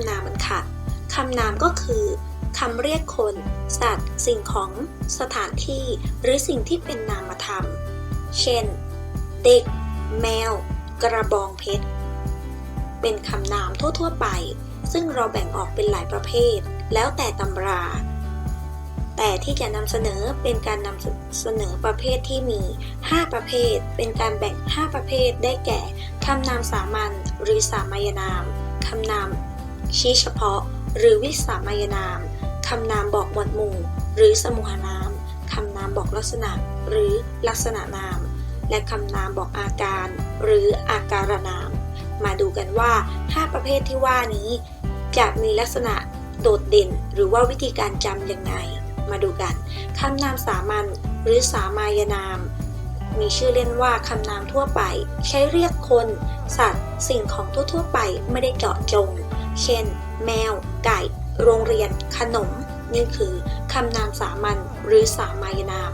ำนามกันค่ะ คำนามก็คือคำเรียกคน สัตว์ สิ่งของ สถานที่ หรือสิ่งที่เป็นนามธรรม เช่น เด็ก แมว กระบองเพชร เป็นคำนามทั่ว ๆ ไป ซึ่งเราแบ่งออกเป็นหลายประเภท แล้วแต่ตำรา แต่ที่จะนำเสนอเป็นการนำเสนอประเภทที่มี 5 ประเภท เป็นการแบ่ง 5 ประเภทได้แก่คำนามสามัญหรือสามัญนาม คำนาม ชี้เฉพาะ หรือวิสามัญนามคำนามบอกหมวดหมู่ หรือสมุหนามคำนามบอกลักษณะ หรือลักษณะนาม และคำนามบอกอาการ หรืออาการนาม มาดูกันว่า 5 ประเภทที่ว่านี้ จะมีลักษณะโดดเด่น หรือว่าวิธีการจำยังไง มาดูกันคำนามสามัญหรือสามัญนาม มีชื่อเล่นว่าคำนามทั่วไป ใช้เรียกคน สัตว์ สิ่งของทั่วๆไปไม่ได้เจาะจง เช่น แมว ไก่ โรงเรียน ขนม นี่คือคำนามสามัญหรือสามัญนาม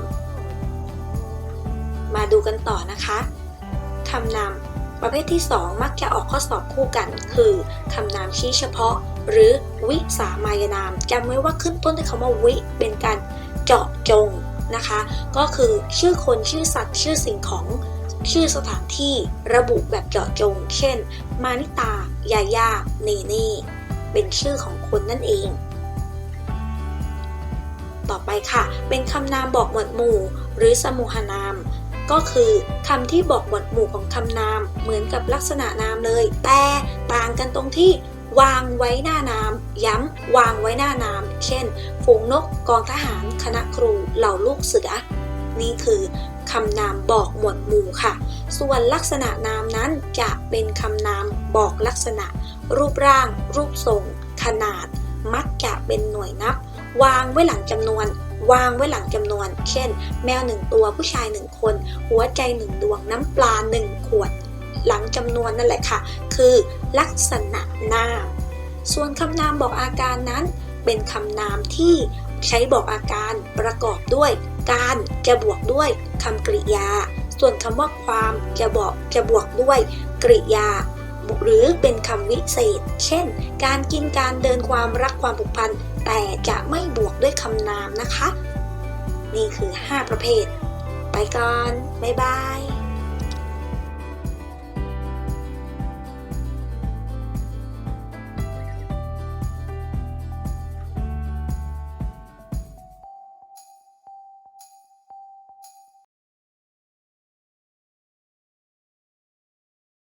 มาดูกันต่อนะคะคำนามประเภทที่ 2 มักจะออกข้อสอบคู่กัน คือคำนามชี้เฉพาะ หรือวิสามัญนามจำไว้ว่าขึ้นต้นด้วยคำว่าวิเป็นการเจาะจงนะคะ ก็คือชื่อคนชื่อสัตว์ชื่อสิ่งของ ชื่อสถานที่ระบุแบบเจาะจง เช่น มานิตา ยายา เนเน่ เป็นชื่อของคนนั่นเอง ต่อไปค่ะ เป็นคำนามบอกหมวดหมู่ หรือสมุหนาม ก็คือคำที่บอกหมวดหมู่ของคำนามเหมือนกับลักษณะนามเลย แต่ต่างกันตรงที่วางไว้หน้านาม ย้ำ วางไว้หน้านาม เช่น ฝูงนก กองทหาร คณะครู เหล่าลูกเสือ นี่คือคำนามบอกหมวดหมู่ค่ะ ส่วนลักษณะนามนั้นจะเป็นคำนามบอกลักษณะ รูปร่าง รูปทรง ขนาด มักจะเป็นหน่วยนับ วางไว้หลังจำนวน วางไว้หลังจำนวน เช่น แมวหนึ่งตัวผู้ชายหนึ่งคน หัวใจหนึ่งดวงน้ำปลาหนึ่งขวด หลังจำนวนนั่นแหละค่ะ คือลักษณะนาม ส่วนคำนามบอกอาการนั้นเป็นคำนามที่ ใช้บอกอาการประกอบด้วย การจะบวกด้วยคำกริยา ส่วนคำว่าความจะบอกจะบวกด้วยกริยา หรือเป็นคำวิเศษ เช่น การกินการเดินความรักความผูกพัน แต่จะไม่บวกด้วยคำนามนะคะ นี่คือ 5 ประเภท ไปก่อน บ๊ายบาย